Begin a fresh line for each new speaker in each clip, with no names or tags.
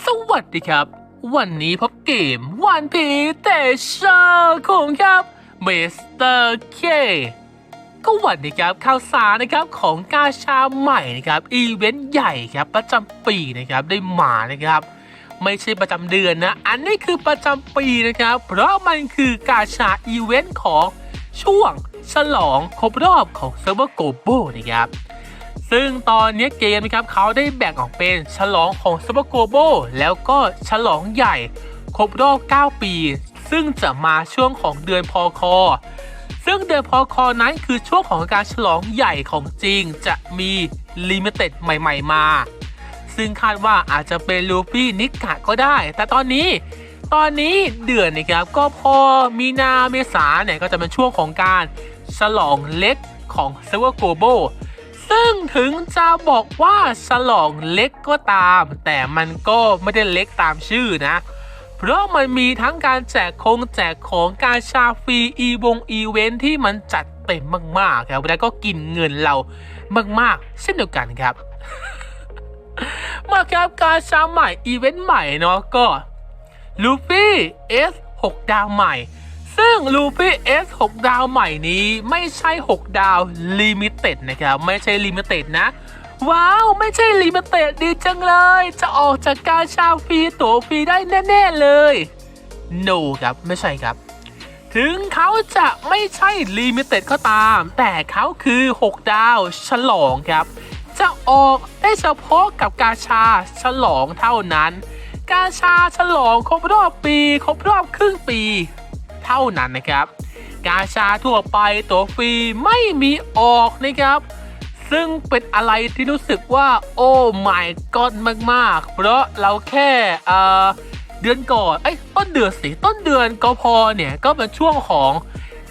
สวัสดีครับ วันนี้พบเกมวันพีแต่ชาของครับเมสเตอร์เคก็วันนี้ครับข่าวสารนะครับของกาชาใหม่นะครับอีเวนต์ใหญ่ครับประจำปีนะครับได้มานะครับ ไม่ใช่ประจำเดือนนะ อันนี้คือประจำปีนะครับ เพราะมันคือกาชาอีเวนต์ของช่วงฉลองครบรอบของเซิร์ฟเวอร์โกโบนะครับ ซึ่งตอนนี้เกมนะครับเขาได้แบ่งออกเป็นฉลองของซัปอร์โกโบแล้วก็ฉลองใหญ่ครบรอบ 9 ปี ซึ่งจะมาช่วงของเดือนพอคอซึ่งเดือนพอคอนั้นคือช่วงของการฉลองใหญ่ของจริง จะมีลิมิเต็ดใหม่ ๆ มา ซึ่งคาดว่าอาจจะเป็นลูฟี่นิกะก็ได้ แต่ตอนนี้ ตอนนี้เดือนนะครับก็พอมีนาเมษาเนี่ยก็จะเป็นช่วงของการฉลองเล็กของเซิร์ฟเวอร์โกโบ ซึ่งถึงจะบอกว่าฉลองเล็กก็ตาม แต่มันก็ไม่ได้เล็กตามชื่อนะ เพราะมันมีทั้งการแจกคงแจกของการชาฟรีอีวงอีเวนท์ที่มันจัดเต็มมากๆครับแล้วก็กินเงินเรามากๆ เช่นเดียวกันครับมาครับการชาใหม่อีเวนต์ใหม่เนาะก็ลูฟี่ S 6ดาวใหม่ ซึ่งลูฟี่ S 6ดาวใหม่นี้ไม่ใช่ 6 ดาวลิมิเต็ดนะครับ ไม่ใช่ลิมิเต็ดนะ ว้าว ไม่ใช่ลิมิเต็ดดีจังเลย จะออกจากการชาฟรีตั๋วฟรีได้แน่ ๆ เลย no ครับ ไม่ใช่ครับ ถึงเขาจะไม่ใช่ลิมิเต็ดก็ตาม แต่เขาคือ 6 ดาวฉลองครับ จะออกได้เฉพาะกับกาชาฉลองเท่านั้น กาชาฉลองครบรอบปี ครบรอบครึ่งปี เท่านั้นนะครับ กาชาทั่วไปตัวฟรีไม่มีออกนะครับ ซึ่งเป็นอะไรที่รู้สึกว่าโอ้ my god มากๆ เพราะเราแค่เอ่อเดือนก่อนเอ้ต้นเดือนสิต้นเดือนก็พอเนี่ยก็เป็นช่วงของ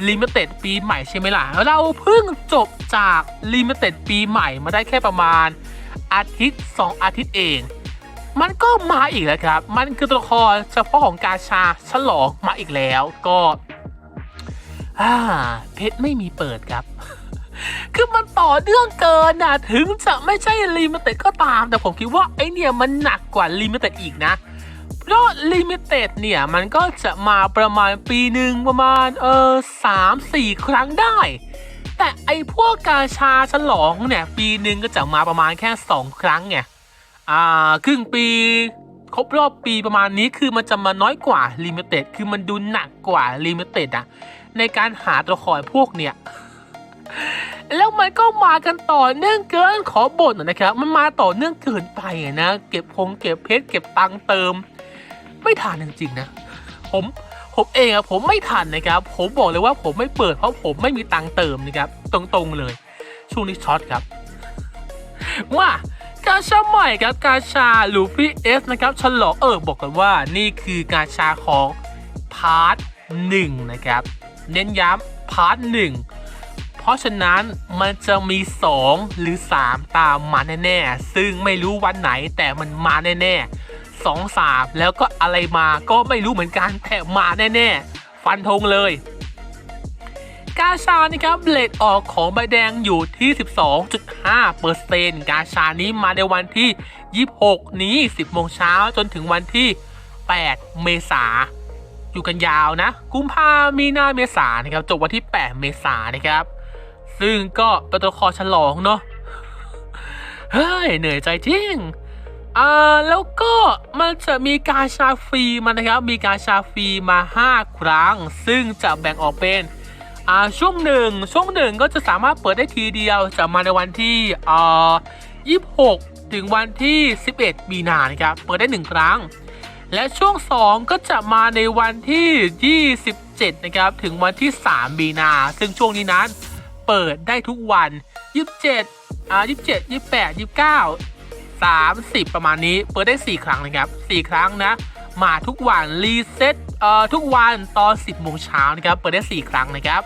ลิมิเต็ดปีใหม่ใช่ไหมล่ะ เราเพิ่งจบจากลิมิเต็ดปีใหม่มาได้แค่ประมาณอาทิตย์ 2 อาทิตย์เอง มันก็มาอีกแล้วครับ มันคือตัวละครเฉพาะของกาชาฉลองมาอีกแล้วก็อ่าเพชรไม่มีเปิดครับ คือมันต่อเนื่องเกินนะถึงจะไม่ใช่ลิมิเต็ดก็ตาม แต่ผมคิดว่าไอเนี่ยมันหนักกว่าลิมิเต็ดอีกนะเพราะลิมิเต็ดเนี่ยมันก็จะมาประมาณปีหนึ่งประมาณเออสามสี่ครั้งได้ แต่ไอพวกกาชาฉลองเนี่ยปีหนึ่งก็จะมาประมาณแค่สองครั้งไง อ่าครึ่งปีครบรอบปีประมาณนี้คือมันจะมาน้อยกว่าลิมิเต็ดคือมันดูหนักกว่าลิมิเต็ดอะในการหาตัวละครพวกเนี่ยแล้วมันก็มากันต่อเนื่องเกินขอบ่นนะครับ มันมาต่อเนื่องเกินไปะนะ เก็บพงเก็บเพชรเก็บตังค์เติม ไม่ทันจริงๆนะ ผมผมเองอะผมไม่ทันนะครับ ผมบอกเลยว่าผมไม่เปิดเพราะผมไม่มีตังค์เติมนะครับ ตรงๆเลย ช่วงนี้ช็อตครับ ว่า กาชาใหม่ครับกาชาลูฟี่เอสนะครับฉลองเออบอกกันว่านี่คือกาชาของพาร์ทหนึ่งนะครับ เน้นย้ำพาร์ทหนึ่งเพราะฉะนั้นมันจะมี 2 หรือ 3 ตามมาแน่ๆ ซึ่งไม่รู้วันไหนแต่มันมาแน่ๆสองสามแล้วก็อะไรมาก็ไม่รู้เหมือนกันแต่มาแน่ๆ ฟันธงเลย กาชานะครับเลทออกของใบแดงอยู่ที่ 12.5%กาชานี้มาในวันที่ 26 นี้ 10 โมงเช้าจนถึงวันที่ 8 เมษาอยู่กันยาวนะ กุมภามีนาเมษานะครับจบวันที่ 8 เมษานะครับ ซึ่งก็เป็นตัวละครฉลองเนาะเฮ้ย เหนื่อยใจจริงอ่าแล้วก็มันจะมีกาชาฟรีมานะครับ มีกาชาฟรีมา 5 ครั้ง ซึ่งจะแบ่งออกเป็น อ่าช่วงหนึ่งช่วงหนึ่งก็จะสามารถเปิดได้ทีเดียวจะมาในวันที่อ่า26 ถึงวันที่ 11 มีนานะครับเปิดได้ 1 ครั้ง และช่วง 2 ก็จะมาในวันที่ 27 นะครับ ถึงวันที่ 3 มีนา ซึ่งช่วงนี้นั้นเปิดได้ทุกวัน 27อ่า27 28 29 30 ประมาณนี้เปิดได้ 4 ครั้งนะครับ 4 ครั้งนะ มาทุกวันรีเซ็ตเอ่อทุกวันตอน 10โมงเช้านะครับ เปิดได้ 4 ครั้งนะครับ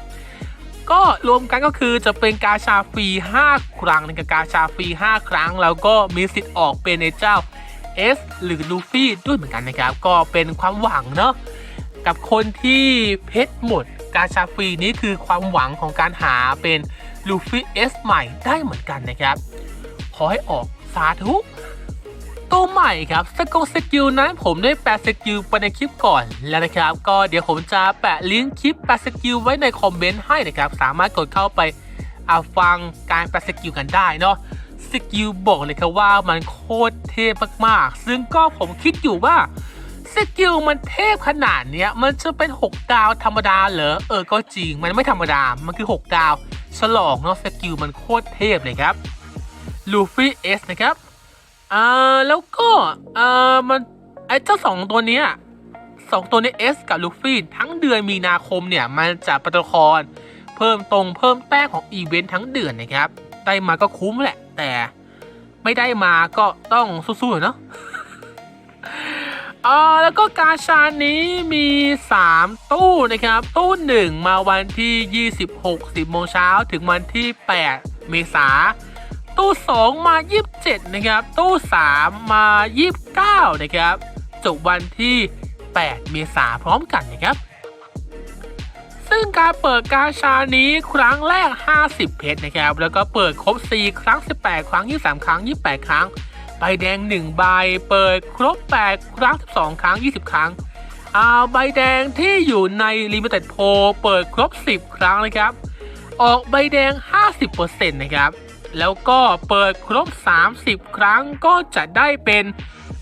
ก็รวมกันก็คือจะเป็นกาชาฟรี 5 ครั้งกับกาชาฟรี 5 ครั้ง แล้วก็มีสิทธิ์ออกเป็นเจ้า S หรือลูฟี่ด้วยเหมือนกันนะครับ ก็เป็นความหวังเนาะกับคนที่เพชรหมดกาชาฟรีนี้คือความหวังของการหาเป็นลูฟี่ S ใหม่ได้เหมือนกันนะครับ ขอให้ออกสาธุ ตัวใหม่ครับสกงสกิลนั้นผมได้แปะสกิลไปในคลิปก่อนแล้วนะครับ ก็เดี๋ยวผมจะแปะลิงก์คลิปแปะสกิลไว้ในคอมเมนต์ให้นะครับ สามารถกดเข้าไปอ่าฟังการแปะสกิลกันได้เนาะสกิลบอกเลยครับว่ามันโคตรเทพมากๆ ซึ่งก็ผมคิดอยู่ว่าสกิลมันเทพขนาดเนี้ยมันจะเป็น 6 ดาวธรรมดาเหรอเออก็จริงมันไม่ธรรมดา มันคือ 6 ดาว ฉลองเนาะสกิลมันโคตรเทพเลยครับลูฟี่เอสนะครับ อ่าแล้วก็อ่ามันไอ้เจ้าสองตัวเนี้ยสองตัวนี้ S กับลูฟี่ทั้งเดือนมีนาคมเนี่ย มันจะประตัวละครเพิ่มตรงเพิ่มแต้มของอีเวนต์ทั้งเดือนนะครับ ได้มาก็คุ้มแหละ แต่ไม่ได้มาก็ต้องสู้ๆหน่อยเนาะอ่าแล้วก็กาชานี้มี 3 ตู้นะครับ ตู้ 1 มาวันที่ 26 10โมงเช้าถึงวันที่ 8 เมษา ตู้ 2 มา 27 นะครับ ตู้ 3 มา 29 นะครับจบวันที่ 8 เมษาพร้อมกันนะครับ ซึ่งการเปิดกาชานี้ครั้งแรก 50 เพชรนะครับ แล้วก็เปิดครบ 4 ครั้ง 18 ครั้ง 23 ครั้ง 28 ครั้ง ใบแดง 1 ใบ เปิดครบ 8 ครั้ง 12 ครั้ง 20 ครั้งอาใบแดงที่อยู่ใน Limited p o เปิดครบ 10 ครั้งนะครับ ออกใบแดง 50%นะครับ แล้วก็เปิดครบ 30 ครั้งก็จะได้เป็น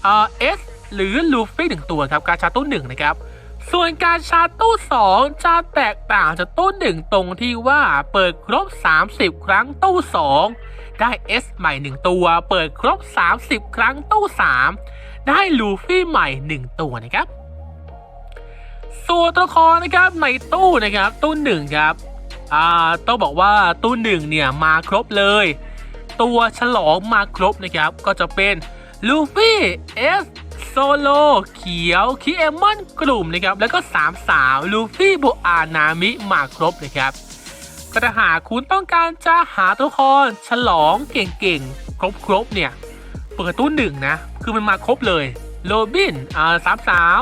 เอ่อ S หรือลูฟี่หนึ่งตัวครับ การชาตู้หนึ่งนะครับ ส่วนการชาตู้2จะแตกต่างจากตู้หนึ่งตรงที่ว่าเปิดครบ 30 ครั้งตู้2ได้ S ใหม่ 1 ตัว เปิดครบ 30 ครั้งตู้3ได้ลูฟี่ใหม่ 1 ตัวนะครับส่วนตัวละครนะครับในตู้นะครับตู้หนึ่งครับ อ่าต้องบอกว่าตู้หนึ่งเนี่ยมาครบเลย ตัวฉลองมาครบนะครับ ก็จะเป็นลูฟี่เอสโซโลเขียวคิเอมอนกลุ่มนะครับแล้วก็สามสาวลูฟี่โบอานามิมาครบนะครับก็ถ้าหากคุณต้องการจะหาตัวละครฉลองเก่งๆ ครบๆเนี่ย เปิดตู้หนึ่งนะ คือมันมาครบเลย โรบินอ่าสามสาว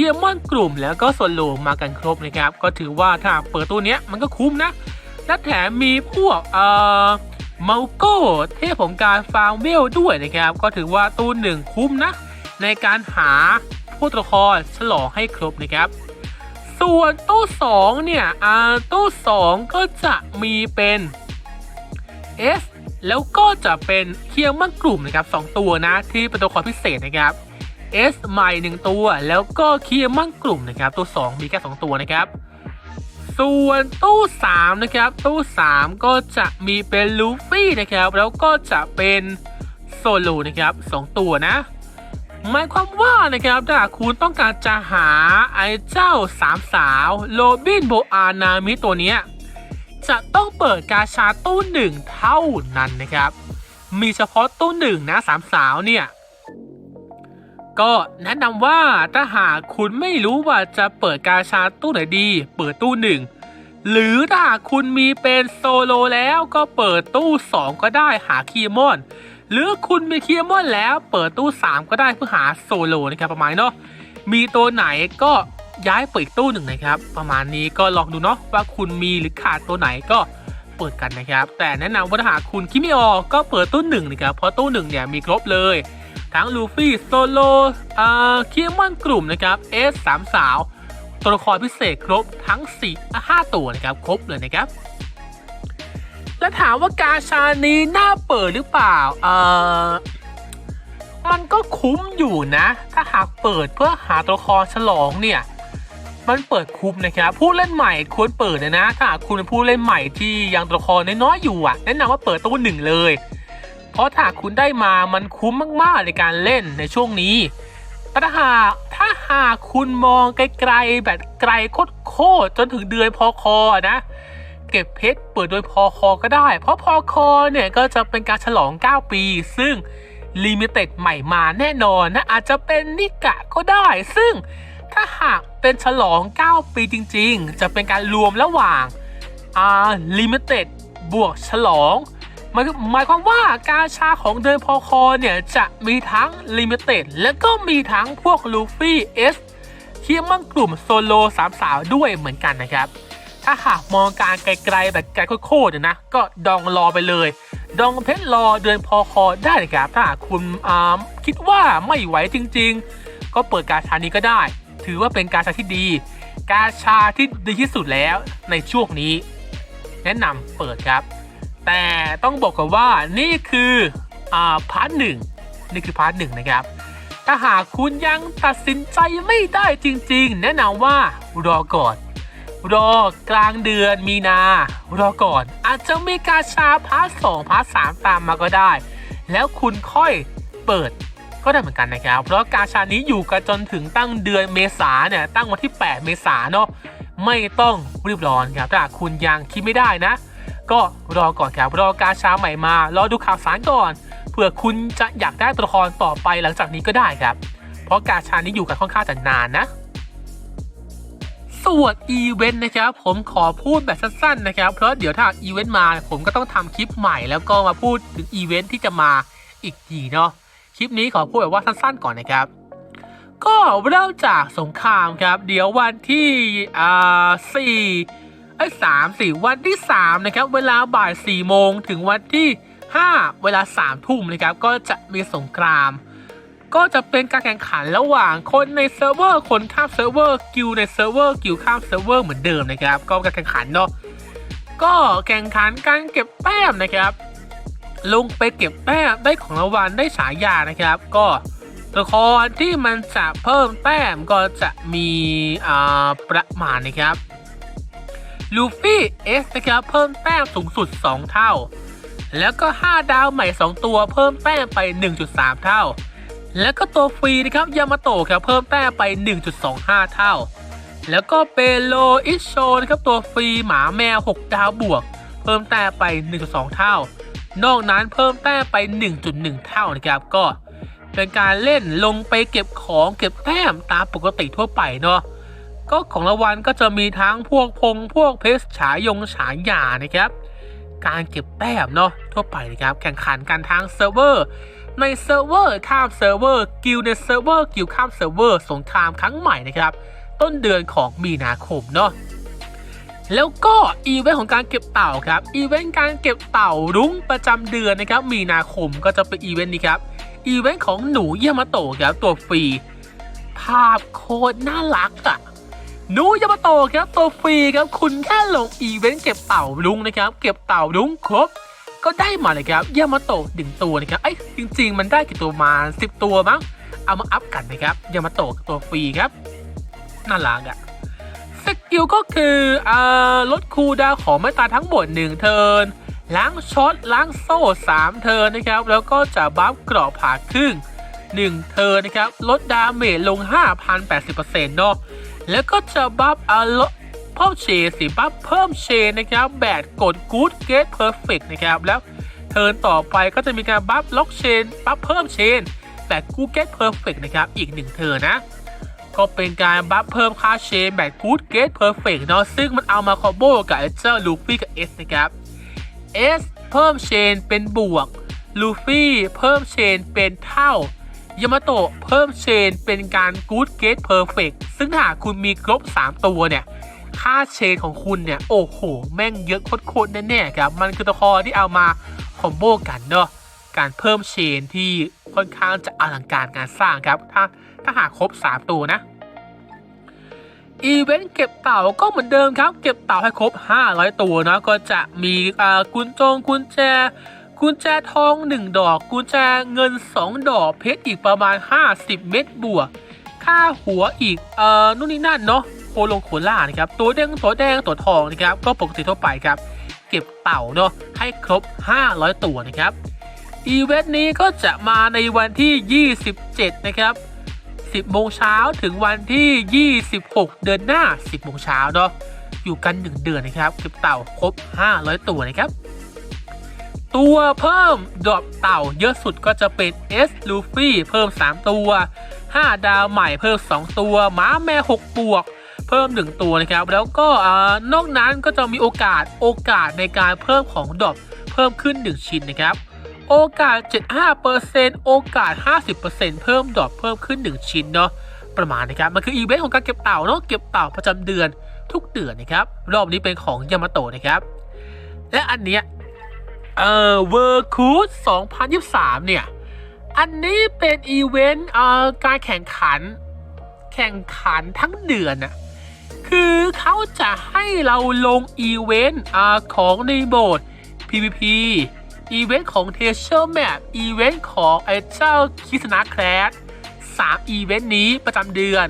เคียมอนกลุ่มแล้วก็โซโลมากันครบนะครับ ก็ถือว่าถ้าเปิดตู้เนี้ยมันก็คุ้มนะ และแถมมีพวกเอ่อเมาโก้เทพของการฟาร์มเวลด้วยนะครับ ก็ถือว่าตู้หนึ่งคุ้มนะ ในการหาผู้ตัวละครฉลองให้ครบนะครับ ส่วนตู้2เนี่ยอ่าตู้2ก็จะมีเป็น S แล้วก็จะเป็นเคียงมั่งกลุ่มนะครับ 2 ตัวนะที่เป็นตัวละครพิเศษนะครับ S ใหม่ 1 ตัว แล้วก็เคียงมั่งกลุ่มนะครับ ตัว 2 มีแค่ 2 ตัวนะครับ ส่วนตู้ 3 นะครับ ตู้ 3 ก็จะมีเป็นลูฟี่นะครับ แล้วก็จะเป็นโซโลนะครับ 2 ตัวนะหมายความว่านะครับถ้าคุณต้องการจะหาไอ้เจ้าสามสาวโรบินโบอานามิตัวนี้จะต้องเปิดกาชาตู้หนึ่งเท่านั้นนะครับ มีเฉพาะตู้หนึ่งนะสามสาวเนี่ย ก็แนะนำว่าถ้าหากคุณไม่รู้ว่าจะเปิดกาชาตู้ไหนดี เปิดตู้หนึ่งหรือถ้าหากคุณมีเป็นโซโลแล้วก็เปิดตู้ 2 ก็ได้หาคีมอน หรือคุณมีคีมอนแล้วเปิดตู้ 3 ก็ได้เพื่อหาโซโลนะครับประมาณเนาะมีตัวไหนก็ย้ายเปิดอีกตู้หนึ่งนะครับ ประมาณนี้ก็ลองดูเนาะว่าคุณมีหรือขาดตัวไหนก็เปิดกันนะครับ แต่แนะนำว่าถ้าหากคุณคิดไม่ออกก็เปิดตู้หนึ่งนะครับเพราะตู้หนึ่งเนี่ยมีครบเลย ทั้งลูฟี่โซโลอ่าคียมอนกลุ่มนะครับเอสสามสาวตัวละครพิเศษครบทั้ง4 5ตัวนะครับครบเลยนะครับ และถามว่ากาชานี้น่าเปิดหรือเปล่าเออมันก็คุ้มอยู่นะ ถ้าหากเปิดเพื่อหาตัวละครฉลองเนี่ยมันเปิดคุ้มนะครับผู้เล่นใหม่ควรเปิดนะนะถ้าหากคุณเป็นผู้เล่นใหม่ที่ยังตัวละครน้อยๆอยู่อะแนะนำว่าเปิดตัวหนึ่งเลย ราะถ้าคุณได้มามันคุ้มมากๆในการเล่นในช่วงนี้แต่ถ้าหากถ้าหากคุณมองไกลๆแบบไกลโคตรๆจนถึงเดือนพอคอนะ เก็บเพชรเปิดโดยพอคอก็ได้ เพราะพอคอเนี่ยก็จะเป็นการฉลอง 9 ปี ซึ่งลิมิเต็ดใหม่มาแน่นอนนะ อาจจะเป็นนิกะก็ได้ ซึ่งถ้าหากเป็นฉลอง 9 ปีจริง ๆ จะเป็นการรวมระหว่างอ่าลิมิเต็ดบวกฉลอง มายหมายความว่ากาชาของเดินพอคอเนี่ย จะมีทั้งลิมิเต็ดและก็มีทั้งพวกลูฟี่เอสเคียมังกลุ่มโซโลสามสาวด้วยเหมือนกันนะครับ ถ้าหากมองการไกลๆแบบไกลโคตรๆเนี่ยนะ ก็ดองรอไปเลย ดองเพชรรอเดือนพอคอได้นะครับ ถ้าหากคุณคิดว่าไม่ไหวจริง ๆ ก็เปิดการชานี้ก็ได้ ถือว่าเป็นการชาที่ดี การชาที่ดีที่สุดแล้วในช่วงนี้ แนะนำเปิดครับ แต่ต้องบอกกันว่านี่คืออ่าพาร์ทหนึ่งนี่คือพาร์ทหนึ่งนะครับ ถ้าหากคุณยังตัดสินใจไม่ได้จริงๆ แนะนำว่ารอก่อน รอกลางเดือนมีนา รอก่อน อาจจะมีกาชาพาร์ทสองพาร์ทสามตามมาก็ได้ แล้วคุณค่อยเปิดก็ได้เหมือนกันนะครับ เพราะกาชานี้อยู่กันจนถึงตั้งเดือนเมษาเนี่ยตั้งวันที่ 8 เมษาเนาะไม่ต้องรีบร้อนครับถ้าหากคุณยังคิดไม่ได้นะ ก็รอก่อนครับรอกาชาใหม่มารอดูข่าวสารก่อนเผื่อคุณจะอยากได้ตัวละครต่อไปหลังจากนี้ก็ได้ครับ เพราะกาชานี้อยู่กันค่อนข้างจะนานนะ ส่วนอีเวนต์นะครับผมขอพูดแบบสั้นๆนะครับ เพราะเดี๋ยวถ้าอีเวนต์มาผมก็ต้องทำคลิปใหม่แล้วก็มาพูดถึงอีเวนต์ที่จะมาอีกทีเนาะคลิปนี้ขอพูดแบบว่าสั้นๆก่อนนะครับก็เริ่มจากสงครามครับ เดี๋ยววันที่อ่าสี่ ไอ้สามสี่วันที่สามนะครับ เวลาบ่ายสี่โมงถึงวันที่ห้าเวลาสามทุ่มนะครับ ก็จะมีสงคราม ก็จะเป็นการแข่งขันระหว่างคนในเซิร์ฟเวอร์คนข้ามเซิร์ฟเวอร์กิลด์ในเซิร์ฟเวอร์กิลด์ข้ามเซิร์ฟเวอร์เหมือนเดิมนะครับ ก็การแข่งขันเนาะก็แข่งขันการเก็บแต้มนะครับ ลงไปเก็บแต้มได้ของรางวัลได้ฉายานะครับ ก็ตัวละครที่มันจะเพิ่มแต้มก็จะมีอ่าประมาณนะครับ ลูฟี่เอสนะครับเพิ่มแต้มสูงสุด 2 เท่า แล้วก็ 5 ดาวใหม่ 2 ตัวเพิ่มแต้มไป 1.3 เท่า แล้วก็ตัวฟรีนะครับยามาโตะครับเพิ่มแต้มไป 1.25 เท่า แล้วก็เปโลอิชโชนะครับตัวฟรีหมาแมว 6 ดาวบวก เพิ่มแต้มไป 1.2 เท่า นอกนั้นเพิ่มแต้มไป 1.1 เท่านะครับก็เป็นการเล่นลงไปเก็บของเก็บแต้มตามปกติทั่วไปเนาะ ก็ของรางวัลก็จะมีทั้งพวกพงพวกเพชรฉายงฉายานะครับ การเก็บแต้มเนาะทั่วไปนะครับ แข่งขันกันทางเซิร์ฟเวอร์ในเซิร์ฟเวอร์ข้ามเซิร์ฟเวอร์กิลในเซิร์ฟเวอร์กิลข้ามเซิร์ฟเวอร์สงครามครั้งใหม่นะครับ ต้นเดือนของมีนาคมเนาะแล้วก็อีเวนต์ของการเก็บเต่าครับอีเวนต์การเก็บเต่ารุ้งประจำเดือนนะครับ มีนาคมก็จะเป็นอีเวนต์นี้ครับอีเวนต์ของหนูเยามาโตะครับตัวฟรี ภาพโคตรน่ารักอะห นูยามาโตครับตัวฟรีครับคุณแค่ลงอีเวนต์เก็บเต่าลุงนะครับ เก็บเต่าลุงครบ ก็ได้มาเลยครับยามาโตะหนึ่งตัวนะครับไอ้จริง ๆ มันได้กี่ตัวมาสิบตัวมั้งเอามาอัพกันนะครับยามาโตะตัวฟรีครับน่ารักอะสกิลก็คือเอ่อลดคูดาวของไม่ตาทั้งหมด1เทิร์นล้างช็อตล้างโซ่3เทิร์นนะครับ แล้วก็จะบัฟกรอบผ่าครึ่ง1เทิร์นนะครับลดดาเมจลง 5,080%เนาะ แล้วก็จะบัฟอาลเพิ่มเชนสิบัฟเพิ่มเชนนะครับแบดกด Good Get Perfect นะครับแล้วเทิร์นต่อไปก็จะมีการบัฟล็อกเชนบัฟเพิ่มเชนแบด Good Get Perfect นะครับอีก1เทิร์นนะก็เป็นการบัฟเพิ่มค่าเชนแบบ Good Get Perfect เนาะซึ่งมันเอามาคอมโบกับเจ้าลูฟี่กับ S นะครับ S เพิ่มเชนเป็นบวกลูฟี่เพิ่มเชนเป็นเท่า ยามาโตะเพิ่มเชนเป็นการ Good Get Perfect ซึ่งหากคุณมีครบ 3 ตัวเนี่ย ค่าเชนของคุณเนี่ย โอ้โห แม่งเยอะโคตรๆแน่ๆครับ มันคือตัวคอที่เอามาคอมโบกันเนาะการเพิ่มเชนที่ค่อนข้างจะอลังการงานสร้างครับ ถ้าถ้าหากครบ 3 ตัวนะอีเวนต์เก็บเต่าก็เหมือนเดิมครับ เก็บเต่าให้ครบ 500 ตัวเนาะก็จะมีกุญจงกุญแจ กุญแจทอง 1 ดอก กุญแจเงิน 2 ดอก เพชรอีกประมาณ 50 เม็ดบวก ค่าหัวอีก เอ่อ นู่นนี่นั่นเนาะ โคลงโคล่านะครับ ตัวแดงตัวแดงตัวทองนะครับ ก็ปกติทั่วไปครับ เก็บเต่าเนาะ ให้ครบ 500 ตัวนะครับ อีเวนต์นี้ก็จะมาในวันที่ 27 นะครับ 10 โมงเช้าถึงวันที่ 26 เดือนหน้า 10 โมงเช้าเนาะ อยู่กัน 1 เดือนนะครับ เก็บเต่าครบ 500 ตัวนะครับ ตัวเพิ่มดรอปเต่าเยอะสุดก็จะเป็น S Luffy เพิ่ม 3 ตัว 5 ดาวใหม่เพิ่ม 2 ตัวม้าแม่ 6 บวก เพิ่ม 1 ตัวนะครับ แล้วก็นอกนั้นก็จะมีโอกาสโอกาสในการเพิ่มของดรอปเพิ่มขึ้น 1 ชิ้นนะครับ โอกาส 75%โอกาส 50%เพิ่มดรอปเพิ่มขึ้น 1 ชิ้นเนาะประมาณนะครับมันคืออีเวนต์ของการเก็บเต่าเนาะเก็บเต่าประจำเดือนทุกเดือนนะครับรอบนี้เป็นของยามาโตะนะครับและอันเนี้ย เอ่อเวอร์คูด2023 เนี่ย อันนี้เป็นอีเวนต์เอ่อการแข่งขัน แข่งขันทั้งเดือนน่ะคือเขาจะให้เราลงอีเวนต์อ่าของในโบสถ์ PVP อีเวนต์ของเทเชอร์แมปอีเวนต์ของไอเจ้าคิสนาแคลสสามอีเวนต์นี้ประจำเดือน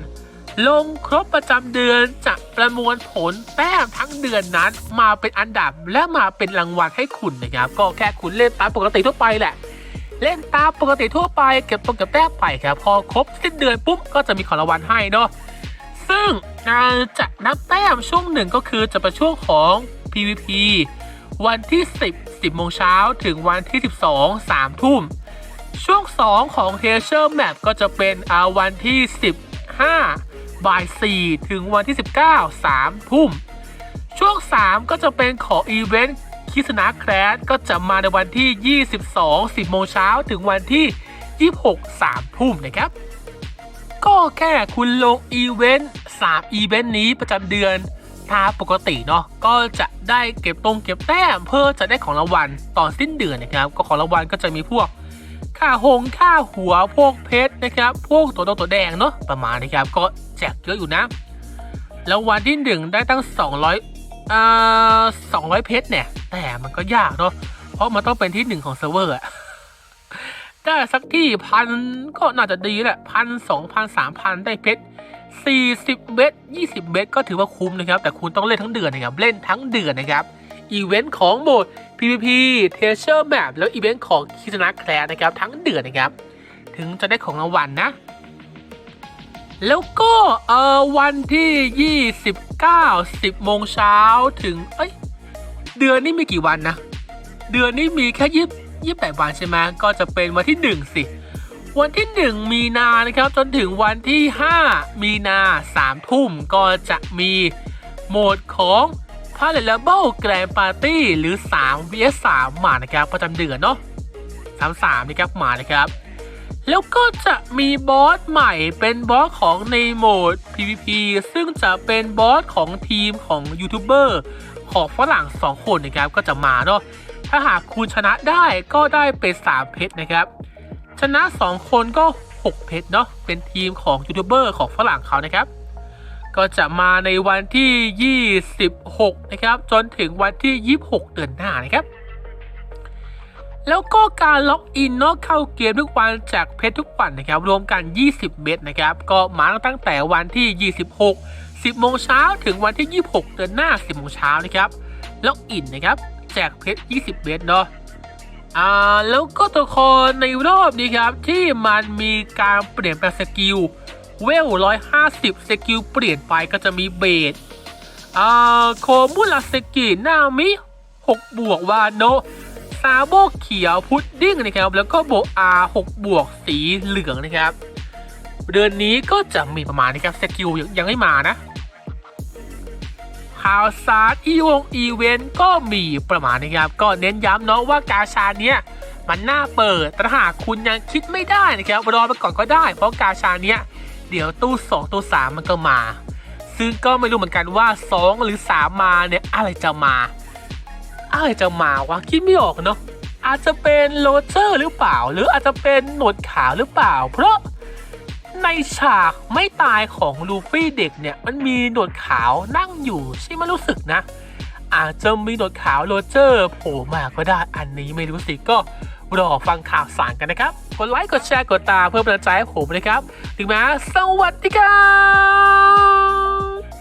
ลงครบประจำเดือนจะประมวลผลแต้มทั้งเดือนนั้น มาเป็นอันดับและมาเป็นรางวัลให้คุณนะครับ ก็แค่คุณเล่นตามปกติทั่วไปแหละ เล่นตามปกติทั่วไปเก็บตรงเก็บแต้มไปครับ พอครบสิ้นเดือนปุ๊บก็จะมีของรางวัลให้เนาะซึ่งจะนับแต้มช่วงหนึ่งก็คือจะเป็นช่วงของ PVP วันที่ 10 10โมงเช้าถึงวันที่ 12 3 ทุ่ม ช่วง 2 ของ t e a s u r e Map ก็จะเป็นวันที่ 15 บ่าย 4 ถึงวันที่ 19 3 ทุ่ม ช่วง 3 ก็จะเป็นของอีเวนต์คิสนาแครสก็จะมาในวันที่ 22 10โมงเช้าถึงวันที่ 26 3 ทุ่มนะครับ ก็แค่คุณลงอีเวนต์3อีเวนต์นี้ประจำเดือนตามปกติเนาะก็จะได้เก็บตรงเก็บแต้มเพื่อจะได้ของรางวัลตอนสิ้นเดือนนะครับ ก็ของรางวัลก็จะมีพวกค่าหงค่าหัวพวกเพชรนะครับ พวกตัวดงตัวแดงเนาะประมาณนะครับก็ แจกเยอะอยู่นะแล้ววันที่หนึ่งได้ตั้ง 200อ่า200 เพชรเนี่ย แต่มันก็ยากเนาะเพราะมันต้องเป็นที่หนึ่งของเซิร์ฟเวอร์อะได้สักที่พันก็น่าจะดีแหละพันสองพันสามพันได้เพชรสี่สิบเบสยี่สิบเบสก็ถือว่าคุ้มนะครับ แต่คุณต้องเล่นทั้งเดือนนะครับ เล่นทั้งเดือนนะครับ อีเวนต์ของโหมด PVP t e a s u r e Map แล้วอีเวนต์ของคิสนาแคลนะครับ ทั้งเดือนนะครับ ถึงจะได้ของรางวัลนะ แล้วก็เออวันที่ 29 10โมงเช้าถึง เอ้ย เดือนนี้มีกี่วันนะ เดือนนี้มีแค่ยี่ยี่แปดวันใช่ไหมก็จะเป็นวันที่หนึ่งสิ วันที่หนึ่งมีนานะครับ จนถึงวันที่ห้ามีนาสามทุ่มก็จะมีโหมดของ p a l a b l e Grand Party หรือ 3 vs 3มานะครับ ประจำเดือนเนาะ 33 นะครับมานะครับ แล้วก็จะมีบอสใหม่เป็นบอสของในโหมด PVP ซึ่งจะเป็นบอสของทีมของยูทูบเบอร์ของฝรั่ง2คนนะครับก็จะมาเนาะถ้าหากคุณชนะได้ก็ได้เป็น3เพชรนะครับ ชนะ 2 คนก็ 6 เพชรเนาะเป็นทีมของยูทูบเบอร์ของฝรั่งเขานะครับ ก็จะมาในวันที่ 26 นะครับ จนถึงวันที่ 26 เดือนหน้านะครับ แล้วก็การล็อกอินเนาะเข้าเกมทุกวันจากเพชรทุกวันนะครับ รวมกัน 20 เม็ดนะครับ ก็มาตั้งแต่วันที่ 26 10โมงเช้าถึงวันที่ 26 เดือนหน้า 10โมงเช้านะครับล็อกอินนะครับ แจกเพชร 20 เม็ดเนาะอ่าแล้วก็ตัวครในรอบนี้ครับ ที่มันมีการเปลี่ยนแปลงสกิลเวล 150 สกิลเปลี่ยนไปก็จะมีเบสอ่าโคมุลาสกินามิ 6 บวกวาโนะ ซาโบเขียวพุดดิ้งนะครับ แล้วก็โบอา6บวกสีเหลืองนะครับ เดือนนี้ก็จะมีประมาณนี้ครับสกิลยังยังไม่มานะ ข่าวสารอีวงอีเวนต์ก็มีประมาณนี้ครับ ก็เน้นย้ำเนาะว่ากาชาเนี้ยมันน่าเปิดแต่ถ้าหากคุณยังคิดไม่ได้นะครับรอไปก่อนก็ได้ เพราะกาชาเนี้ยเดี๋ยวตู้ 2 ตู้ 3 มันก็มา ซึ่งก็ไม่รู้เหมือนกันว่า 2 หรือ 3 มาเนี่ยอะไรจะมา อะไรจะมาวะคิดไม่ออกเนาะอาจจะเป็นโรเจอร์หรือเปล่า หรืออาจจะเป็นหนวดขาวหรือเปล่า เพราะในฉากไม่ตายของลูฟี่เด็กเนี่ยมันมีหนวดขาวนั่งอยู่ใช่ไหมรู้สึกนะ อาจจะมีหนวดขาวโรเจอร์โผล่มาก็ได้อันนี้ไม่รู้สิก็รอฟังข่าวสารกันนะครับ กดไลค์กดแชร์กดตามเพื่อเป็นกำลังใจให้ผมนะครับ ถึงแม้สวัสดีครับ